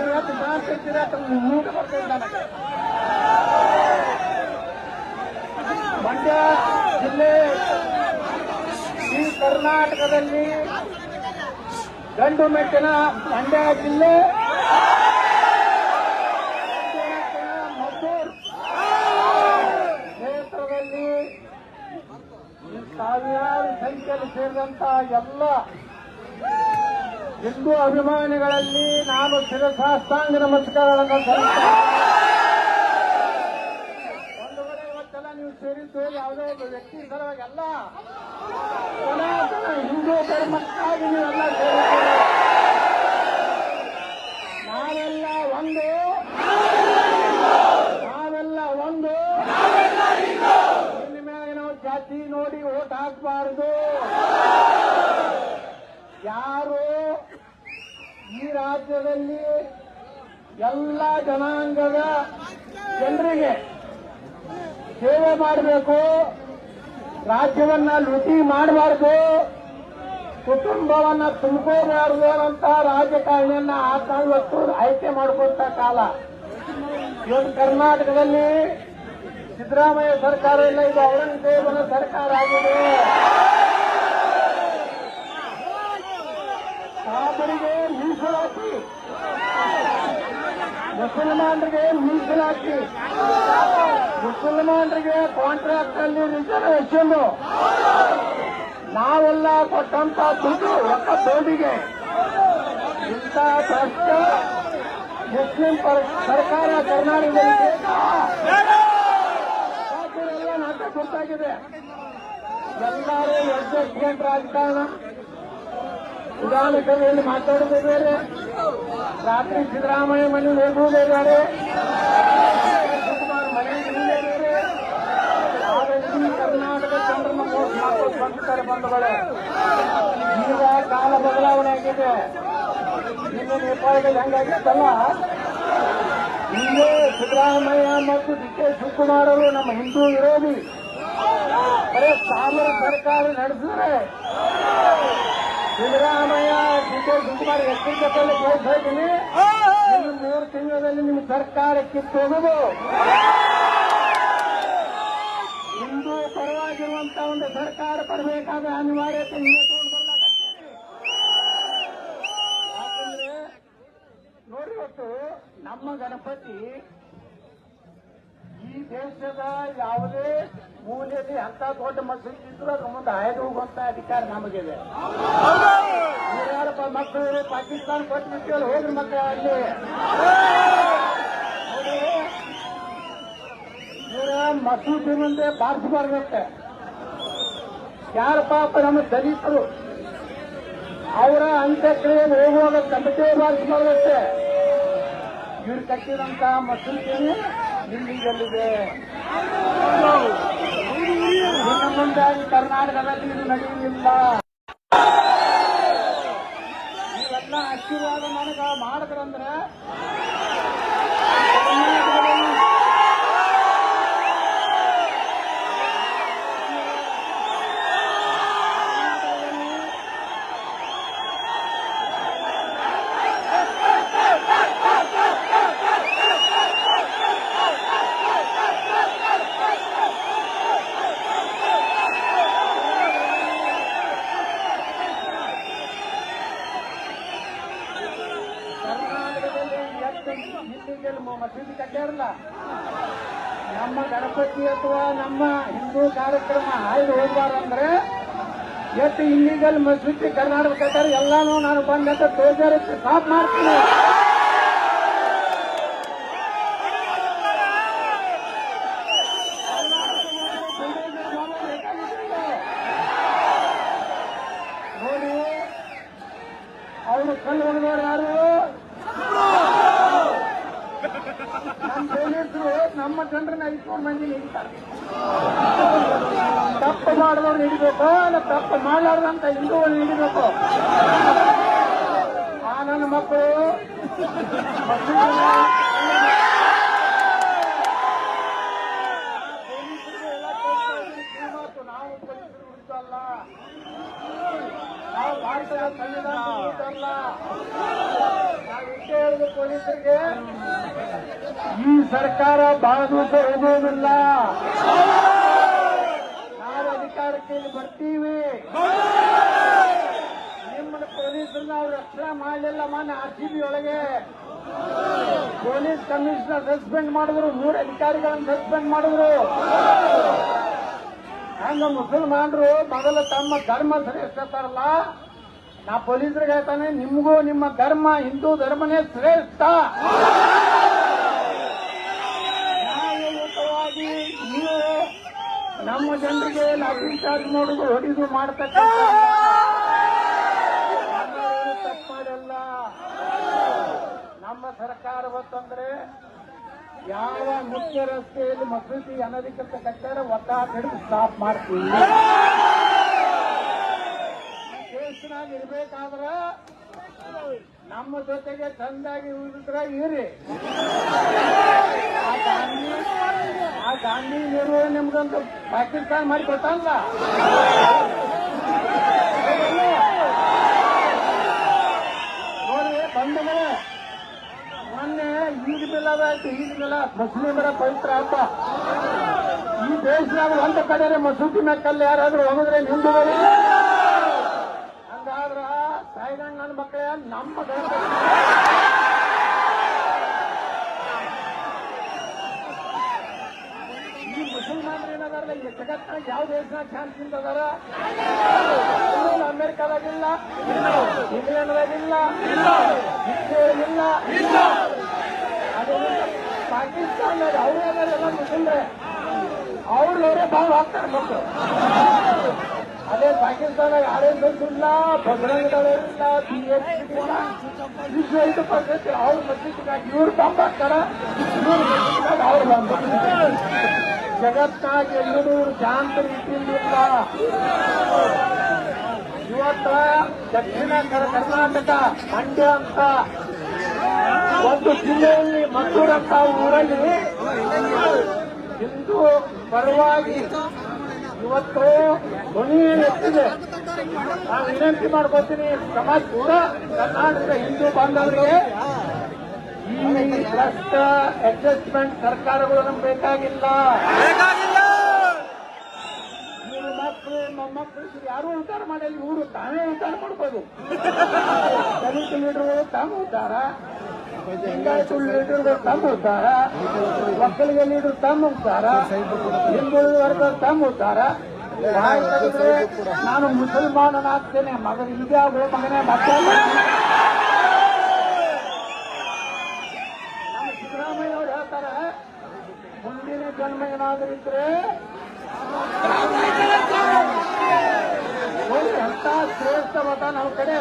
ಇವತ್ತು ಮಾತಾಡ್ತೀರ ಮೂಟ ಬರ್ತದೆ ನನಗೆ ಮಂಡ್ಯ ಜಿಲ್ಲೆ ಈ ಕರ್ನಾಟಕದಲ್ಲಿ ಗಂಡು ಮೆಟ್ಟಿನ ಮಂಡ್ಯ ಜಿಲ್ಲೆ ಮದ್ದೂರು ಕ್ಷೇತ್ರದಲ್ಲಿ ಸಾವಿರಾರು ಸಂಖ್ಯೆಯಲ್ಲಿ ಸೇರಿದಂತಹ ಎಲ್ಲ ಹಿಂದೂ ಅಭಿಮಾನಿಗಳಲ್ಲಿ ನಾನು ಶಿರಸಾಷ್ಟಾಂಗ ನಮಸ್ಕಾರಗಳನ್ನು ಒಂದು ಕಡೆ ಸೇರಿದ್ದು ಯಾವುದೇ ಒಂದು ವ್ಯಕ್ತಿ ಸಲುವಾಗಿ ಅಲ್ಲ. ಹಿಂದೂ ಧರ್ಮಕ್ಕಾಗಿ ನೀವೆಲ್ಲ ಸೇರಿದ್ದೀರಿ ನಾವೆಲ್ಲ ಒಂದು ನಾವೆಲ್ಲ ಒಂದು ಇನ್ನು ಮೇಲೆ ನಾವು ಜಾತಿ ನೋಡಿ ಓಟ್ ಹಾಕಬಾರದು ಯಾರು ಈ ರಾಜ್ಯದಲ್ಲಿ ಎಲ್ಲ ಜನಾಂಗದ ಜನರಿಗೆ ಸೇವೆ ಮಾಡಬೇಕು, ರಾಜ್ಯವನ್ನ ಲುಟಿ ಮಾಡಬಾರ್ದು, ಕುಟುಂಬವನ್ನ ತುಂಬ್ಕೋಬಾರ್ದು ಅಂತ ರಾಜಕಾರಣಿಯನ್ನ ಆ ಇವತ್ತು ಆಯ್ಕೆ ಮಾಡ್ಕೊಂತ ಕಾಲ. ಇವತ್ತು ಕರ್ನಾಟಕದಲ್ಲಿ ಸಿದ್ದರಾಮಯ್ಯ ಸರ್ಕಾರ ಇಲ್ಲ ಇದು ಔರಂಗಜೇಬನ ಸರ್ಕಾರ ಆಗಿದೆ. ಸಾಬರಿಗೆ ಮುಸಲ್ಮಾನರಿಗೆ ಮೀಸಲಾತಿ ಮುಸಲ್ಮಾನರಿಗೆ ಕಾಂಟ್ರಾಕ್ಟ್ ಅಲ್ಲಿ ರಿಸರ್ವೇಶನ್ ನಾವೆಲ್ಲ ಕೊಟ್ಟಂತ ದುಡ್ಡು ಒಕ್ಕ ಬೋರ್ಡಿಗೆ ಇಂಥ ಕಷ್ಟ ಮುಸ್ಲಿಂ ಸರ್ಕಾರ ಕರ್ನಾಟಕದಲ್ಲಿ ಎಲ್ಲ ನಾಟಕ ಗೊತ್ತಾಗಿದೆ. ಎಲ್ಲರೂ ಅಡ್ಜಸ್ಟ್ಮೆಂಟ್ ರಾಜಕಾರಣ. ವಿಧಾನಸಭೆಯಲ್ಲಿ ಮಾತಾಡೋದೇ ಬೇರೆ ರಾತ್ರಿ ಸಿದ್ದರಾಮಯ್ಯ ಮನೆ ಬೇರೆ ಶಿವಕುಮಾರ್ ಈ ಕರ್ನಾಟಕ ಕಾಲ ಬದಲಾವಣೆ ಆಗಿದೆ. ಇನ್ನು ನೇಪಾಳದಲ್ಲಿ ಹೆಂಗಾಗಿತ್ತಲ್ಲ? ಇಲ್ಲೇ ಸಿದ್ದರಾಮಯ್ಯ ಮತ್ತು ಡಿ ಕೆ ಶಿವಕುಮಾರ್ ಅವರು ನಮ್ಮ ಹಿಂದೂ ವಿರೋಧಿ. ಬರೇ ಸರ್ಕಾರ ನಡೆಸಿದ್ರೆ ಸಿದ್ದರಾಮಯ್ಯ ಡಿ ಕೆ ಶಿವಕುಮಾರ್ ಎಚ್ಚರಿಕೆಯಲ್ಲಿ ಕೇಳ್ತಾ ಇದ್ದೀನಿ ಮೂರು ತಿಂಗಳಲ್ಲಿ ನಿಮ್ಮ ಸರ್ಕಾರ ಕಿತ್ತೋಗುದು ಹಿಂದೂ ಪರವಾಗಿರುವಂತ ಒಂದು ಸರ್ಕಾರ ಬರಬೇಕಾದ ಅನಿವಾರ್ಯತೆ ಯಾಕಂದ್ರೆ ನೋಡಿ ಇವತ್ತು ನಮ್ಮ ಗಣಪತಿ ಈ ದೇಶದ ಯಾವುದೇ ಮೂಲೆಯಲ್ಲಿ ಅಂತ ದೊಡ್ಡ ಮಸೀದಿ ಇದ್ರೂ ಅದ್ರ ಮುಂದೆ ಹಾಯ್ದು ಹೋಗುವಂತ ಅಧಿಕಾರ ನಮಗಿದೆ. ಮಕ್ಕಳು ಪಾಕಿಸ್ತಾನ ಕೊಟ್ಟು ಹೋದ್ರ ಮಕ್ಕಳ ಅಲ್ಲಿ. ಇವ್ರ ಮಸೂದಿ ಮುಂದೆ ಬಾರಿಸಬಾರ್ದಂತೆ ಯಾರ ಪಾಪ ನಮ್ಮ ದಲಿತರು? ಅವರ ಅಂತ್ಯಕ್ರಿಯೆ ಹೋಗುವಾಗ ಕಮಿಟಿ ಬಾರಿಸಬಾರ್ದಂತೆ ಇವ್ರು ಕಟ್ಟಿದಂತ ಮಸೂದಿ ಇಲ್ಲಿಗಲ್ಲಿದೆ ಇನ್ನು ಮುಂದೆ ಕರ್ನಾಟಕದಲ್ಲಿ ಇದು ನಡೆಯುವುದಿಲ್ಲ ನೀವೆಲ್ಲ ಆಶೀರ್ವಾದ ನನಗ ಮಾಡಿದ್ರಂದ್ರೆ ಗಣಪತಿ ಅಥವಾ ನಮ್ಮ ಹಿಂದೂ ಕಾರ್ಯಕ್ರಮ ಆಯ್ದು ಹೋಗ್ಬಾರಂದ್ರೆ ಎಷ್ಟು ಇಲ್ಲಿಗಲ್ ಮಸೀದಿ ಕರ್ನಾಟಕ ಎಲ್ಲಾನು ನಾನು ಬಂದಂತ ತೋಜಾರ ಸ್ಟಾಪ್ ಮಾಡ್ತೀನಿ ನೋಡಿ ಅವರು ಕಲ್ಲು ಹೊಡೆದವ್ರು ಯಾರು ನಮ್ಮ ಪೊಲೀಸರು ನಮ್ಮ ಜನರನ್ನ ಐದ್ನೂರು ಮಂದಿ ನಿಲ್ತಾರೆ ತಪ್ಪು ಹಿಡಿಬೇಕು ಅಲ್ಲ ತಪ್ಪು ಮಾಡಲಾರ್ದಂತ ಹಿಂದೂಗಳು ಹಿಡಿಬೇಕು ಆ ನನ್ನ ಮಕ್ಕಳು. ನಾವು ಪೊಲೀಸರು ಹುಡುಕಲ್ಲ ನಾವು ನಾವು ಪೊಲೀಸರಿಗೆ ಈ ಸರ್ಕಾರ ಹೋಗುವುದಿಲ್ಲ ನಾವು ಅಧಿಕಾರಕ್ಕೆ ಬರ್ತೀವಿ. ನಿಮ್ಮನ್ನ ಪೊಲೀಸರು ನಾವು ರಕ್ಷಣೆ ಮಾಡಲಿಲ್ಲ ಮಾನ್ಯ ಆರ್ ಸಿ ಬಿ ಒಳಗೆ ಪೊಲೀಸ್ ಕಮಿಷನರ್ ಸಸ್ಪೆಂಡ್ ಮಾಡಿದ್ರು, ಮೂರು ಅಧಿಕಾರಿಗಳನ್ನು ಸಸ್ಪೆಂಡ್ ಮಾಡಿದ್ರು. ಹಂಗ ಮುಸಲ್ಮಾನರು ಮೊದಲು ತಮ್ಮ ಧರ್ಮ ಶ್ರೇಷ್ಠತಾರಲ್ಲ ನಾ ಪೊಲೀಸರಿಗೆ ಹೇಳ್ತಾನೆ, ನಿಮಗೂ ನಿಮ್ಮ ಧರ್ಮ, ಹಿಂದೂ ಧರ್ಮನೇ ಶ್ರೇಷ್ಠ ನ್ಯಾಯಯುತವಾಗಿ ನೀವು ನಮ್ಮ ಜನರಿಗೆ ಲಾಟ್ರಿ ಚಾರ್ಜ್ ಮಾಡುದು ಹೊಡಿದು ಮಾಡ್ತಕ್ಕಂಥ ನಮ್ಮ ಸರ್ಕಾರ ಬಂತಂದ್ರೆ ಯಾವ ಮುಖ್ಯ ರಸ್ತೆಯಲ್ಲಿ ಮಸೂತಿ ಅನಧಿಕೃತ ಕಟ್ಟಡ ಒತ್ತಾಟ ಹಿಡಿದು ಸ್ಟಾಪ್ ಮಾಡ್ತೀವಿ ಕೇಸ್ನಾಗ ಇರ್ಬೇಕಾದ್ರ ನಮ್ಮ ಜೊತೆಗೆ ತಂದಾಗಿ ಉಳಿದ್ರ ಇರಿ. ಆ ಗಾಂಧಿ ನೆಹರು ನಿಮ್ಗೊಂದು ಪಾಕಿಸ್ತಾನ ಮಾಡಿ ಕೊಟ್ಟಲ್ಲ? ನೋಡಿ ಬಂಧುಗಳೇ ಮೊನ್ನೆ ಈದ್ ಬಿಲ್ಲದಾಯ್ತು ಈದ್ ಬಿಲ್ಲ ಮುಸ್ಲಿಮರ ಪವಿತ್ರ ಹಬ್ಬ. ಈ ದೇಶದಾಗ ಒಂದು ಕಡೆ ಮಸೂತಿ ಮೆಕ್ಕಲ್ಲಿ ಯಾರಾದ್ರೂ ಹೋಗಿದ್ರೆ ಹಂಗಾದ್ರ ಸಾಯ್ದಂಗ ನನ್ನ ಮಕ್ಕಳೇ, ನಮ್ಮ ಈ ಮುಸಲ್ಮಾನರು ಏನದಾರಲ್ಲ, ಈ ಜಗತ್ತಿನಾಗ ಯಾವ ದೇಶನಾಗ ಚಾನ್ಸಿಂದ ಅದಾರ ಅಮೆರಿಕಾದಾಗಿಲ್ಲ ಇಂಗ್ಲೆಂಡ್ದಾಗಿಲ್ಲ ಇಸ್ರೇಲ್ ಅದು ಪಾಕಿಸ್ತಾನದಾಗ ಅವರೇ ಎಲ್ಲ ಮುಸಲ್ರೆ ಅವರೇ ಬಾವು ಹಾಕ್ತಾರೆ ಮಕ್ಕಳು ಅದೇ ಪಾಕಿಸ್ತಾನ ಎಸ್ ಇಲ್ಲ ಬಜರಂಗ ದಳ ಇಲ್ಲ ಬಿ ಎಸ್ ಇಲ್ಲ ವಿಶ್ವ ಹಿಂದೂ ಪರಿಸ್ಥಿತಿ ಅವ್ರ ಮಸ್ಜಿದ್ನಾಗ ಇವ್ರು ಬಾಂಬ್ ಎಲ್ಲರೂ ಶಾಂತ ರೀತಿಯಿಂದ ಇವತ್ತ ದಕ್ಷಿಣ ಕರ್ನಾಟಕ ಮಂಡ್ಯ ಅಂತ ಒಂದು ಜಿಲ್ಲೆಯಲ್ಲಿ ಮದ್ದೂರು ಅಂತ ಊರಲ್ಲಿ ಹಿಂದೂ ಪರವಾಗಿ ಇವತ್ತು ನಾನು ವಿನಂತಿ ಮಾಡ್ಕೋತೀನಿ ಸಮಾಜ ಕೂಡ ಕರ್ನಾಟಕ ಹಿಂದೂ ಬಾಂಧವರಿಗೆ ಈ ಭ್ರಷ್ಟ ಅಡ್ಜಸ್ಟ್ಮೆಂಟ್ ಸರ್ಕಾರಗಳು ನಮ್ಗೆ ಬೇಕಾಗಿಲ್ಲ. ಮಕ್ಕಳು ಮೊಮ್ಮಕ್ಕಳು ಯಾರು ಉದ್ಧಾರ ಮಾಡಿಲ್ಲ ಇವರು ತಾನೇ ಉದ್ಧಾರ ಮಾಡ್ಬೋದು. ದಲಿತ ಲೀಡರ್ಗಳು ತಾನು ಉದ್ಧಾರ ಲಿಂಗಾಯತ ಲೀಡರ್ಗಳು ತಮ್ಮ ಉದ್ಧಾರ ಒಕ್ಕಲಿಗ ಲೀಡರ್ ತಮ್ಮ ಉದ್ಧಾರ ಹಿಂದುಳಿದ ವರ್ಗ ಉದ್ಧಾರ. ಬಾಯಿ ತೆಗೆದ್ರೆ ನಾನು ಮುಸಲ್ಮಾನನಾಗ್ತೇನೆ. ಮಗನೇ ಮತ್ತೆ ನಮ್ಮ ಸಿದ್ದರಾಮಯ್ಯ ಅವ್ರು ಹೇಳ್ತಾರೆ ಮುಂದಿನ ಜನ್ಮ ಏನಾದ್ರೂ ಇದ್ರೆ ಎಂತ ಶ್ರೇಷ್ಠ ಮತ ನಮ್ಮ ಕಡೆ.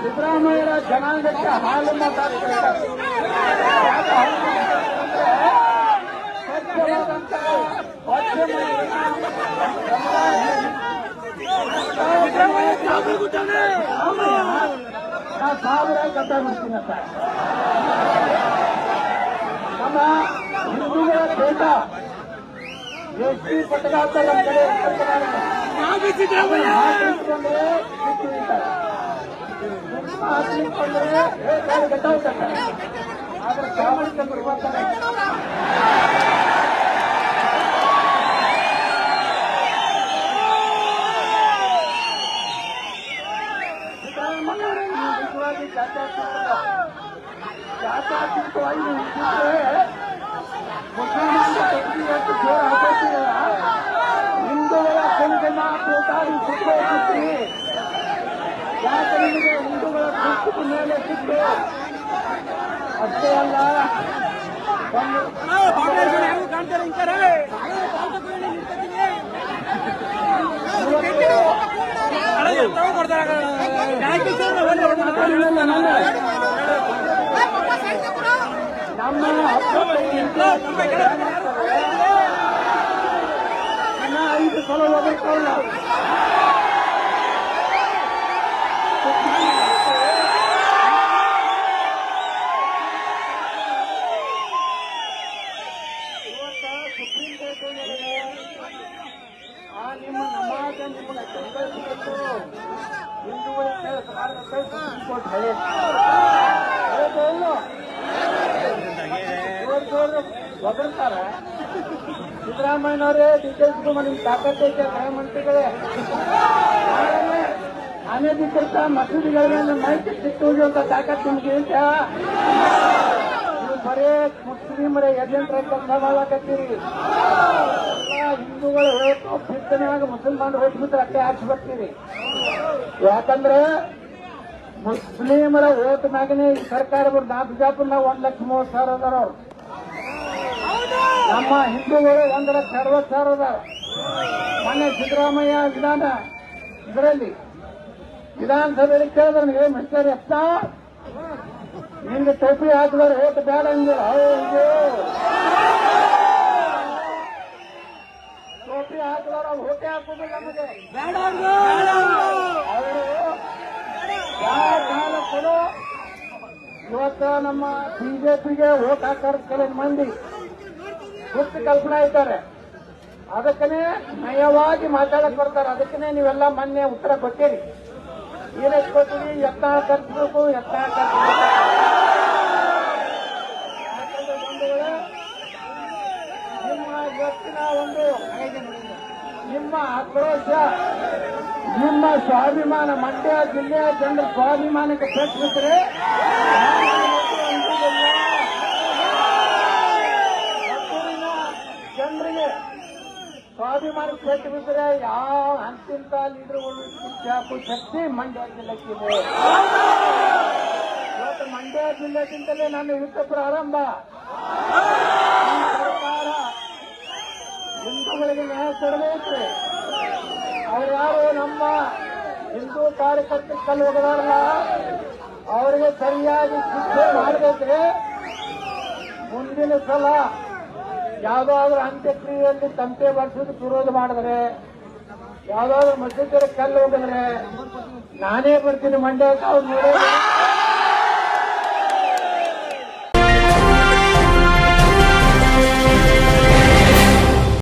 ಸಿದ್ದರಾಮಯ್ಯರ ಜನಾಂಗಕ್ಕೆ ಹಾಲು ಮಾತಾಡ್ತಾರೆ ಯಾಕೆ ಹಾಲು ಮಾತಾಡ್ತಾರೆ ಅಂದ್ರೆ ಸ್ವಚ್ಛವಾದಂತಹ ಸ್ವಚ್ಛ ನಾ ಸಾವಿರ ಕಟ್ಟ ಬಿಡ್ತೀನಿ ಅಂತ ನಮ್ಮ ಹಿಂದೂಗಳ ಬೇಟ ಎಸ್ ಪಿ ಪಟ್ಟದಾಟ ನಮ್ಮ ಕಡೆ ಹಾಕಿಕೊಂಡ್ರೆ ಕಿತ್ತು ಇದ್ದಾರೆ. ಹಾಕಿಕೊಂಡ್ರೆ ಬೇಕಾದ್ರೆ ಗಡ್ಡ ಹೋಗ್ತಾರೆ ಆದ್ರೆ ಪ್ರಾಮಾಣಿಕ ಬರ್ತಾರೆ ಹಿಂದೂಗಳ ಕೊಂಡನ ಕೂಟಾಡಿ ಸುತ್ತೋಗಿದ್ರಿ ಯಾಕೆ ನಿಮಗೆ ಹಿಂದೂಗಳ ಕುಟುಂಬದ ಮೇಲೆ ಸಿಟ್ಟು ಅಷ್ಟೇ ಅಲ್ಲ ಒಂದು ನಮ್ಮ ಹತ್ತೊಂಬತ್ತು ಇನ್ನ ಐದು ಎರಡು ಸಲ ಹೋಗಿರ್ತಾವಲ್ಲ ಒದರ್ತಾರೆ ಸಿದ್ದರಾಮಯ್ಯನವರೇ ಶಿವಕುಮಾರ್, ನಿಮ್ ತಾಕತ್ತೈತೆ ಗೃಹಮಂತ್ರಿಗಳೇ ನಾಳೆ ಅನಧಿಕೃತ ಮಸೂದಿಗಳನ್ನು ಮೈತ್ರಿ ಸಿಟ್ಟು ಅಂತ ತಾಕತ್ ನಿಮ್ಗೆ ಅಂತ ಬರೇ ಮುಸ್ಲಿಮರ, ಎಜೆಂಟ್ರ, ಕೆಲಸ ಮಾಡಕತ್ತೀರಿ ಹಿಂದೂಗಳು ಹೋಗ್ತು ಬಿತ್ತನೆಯಾಗ ಮುಸಲ್ಮಾನರು ಹೋಗ್ಬಿಟ್ರೆ ಅಟ್ಟೆ ಹಾಕಿ ಬರ್ತೀರಿ ಯಾಕಂದ್ರೆ ಮುಸ್ಲಿಮರ ಓಟ್ ಮ್ಯಾಗನೇ ಈ ಸರ್ಕಾರ ಬಂದು ನಾ ಬಿಜಾಪುರ್ನಾಗ ಒಂದ್ ಲಕ್ಷ ಮೂವತ್ತು ಸಾವಿರ ಅದಾರ ಅವ್ರು. ನಮ್ಮ ಹಿಂದೂಗಳು ಒಂದರ ಲಕ್ಷ ಅರವತ್ತು ಸಾವಿರ ಅದಾರ. ಮೊನ್ನೆ ಸಿದ್ದರಾಮಯ್ಯ ವಿಧಾನ ಇದರಲ್ಲಿ ವಿಧಾನಸಭೆಯಲ್ಲಿ ಕೇಳಿದ್ರೆ ನನಗೆ ಮಿಸ್ಟರ್ ಎತ್ತ ನಿಮ್ಗೆ ಟೋಪಿ ಹಾಕಿದ್ರೆ ಓಟ್ ಬೇಡ ಅಂದಿರ ಹೌದು. ಟೋಪಿ ಹಾಕಿದ್ರೆ ಅವ್ರು ಓಟೆ ಹಾಕೋದಿಲ್ಲ ನಮಗೆ. ಅವರು ಯಾವ ಇವತ್ತ ನಮ್ಮ ಬಿಜೆಪಿಗೆ ಓಟ್ ಹಾಕಾರ ಕೆಲವು ಮಂದಿ? ಗುಪ್ತ ಕಲ್ಪನೆ ಇದ್ದಾರೆ. ಅದಕ್ಕನೇ ನಯವಾಗಿ ಮಾತಾಡಕ್ ಬರ್ತಾರೆ. ಅದಕ್ಕನೇ ನೀವೆಲ್ಲ ಮೊನ್ನೆ ಉತ್ತರ ಕೊಟ್ಟಿರಿ. ಏನಕ್ಕೆ ಕೊಟ್ಟಿರಿ ಎತ್ತ ಕರ್ಸ್ಬೇಕು ಎತ್ತ ಕರ್ಸ್ಬೇಕು. ನಿಮ್ಮ ಇವತ್ತಿನ ಒಂದು ನಿಮ್ಮ ಆಕ್ರೋಶ, ನಿಮ್ಮ ಸ್ವಾಭಿಮಾನ, ಮಂಡ್ಯ ಜಿಲ್ಲೆಯ ಜನರ ಸ್ವಾಭಿಮಾನಕ್ಕೆ ಪ್ರಶ್ನಿಸಿದ್ರೆ ಜನರಿಗೆ ಸ್ವಾಭಿಮಾನಕ್ಕೆ ಪ್ರಶ್ನಿಸಿದ್ರೆ ಯಾವ ಅಂತಿಂತ ಲೀಡರ್ಗಳು ಚಾಕು ಶಕ್ತಿ ಮಂಡ್ಯ ಜಿಲ್ಲೆಕ್ಕಿದೆ. ಇವತ್ತು ಮಂಡ್ಯ ಜಿಲ್ಲೆಗಿಂತಲೇ ನನ್ನ ಯುದ್ಧ ಪ್ರಾರಂಭ. ಹಿಂದೂಗಳಿಗೆ ನ್ಯಾಯ ಕೊಡಬೇಕು ಅವ್ರು ಯಾರು? ನಮ್ಮ ಹಿಂದೂ ಕಾರ್ಯಕರ್ತರು ಕಲ್ಲು ಹೋಗದಾರಲ್ಲ ಅವರಿಗೆ ಸರಿಯಾಗಿ ಶಿಕ್ಷೆ ಮಾಡಬೇಕ್ರೆ ಮುಂದಿನ ಸಲ ಯಾವ್ದಾದ್ರು ಅಂತ್ಯಕ್ರಿಯೆಯಲ್ಲಿ ತಂಪೆ ಬರ್ಸೋದಕ್ಕೆ ವಿರೋಧ ಮಾಡಿದ್ರೆ, ಯಾವ್ದಾದ್ರು ಮಸೀದಿಯಲ್ಲಿ ಕಲ್ಲು ಹೋಗಿದ್ರೆ ನಾನೇ ಬರ್ತೀನಿ ಮಂಡ್ಯಕ್ಕೆ, ಅವ್ರು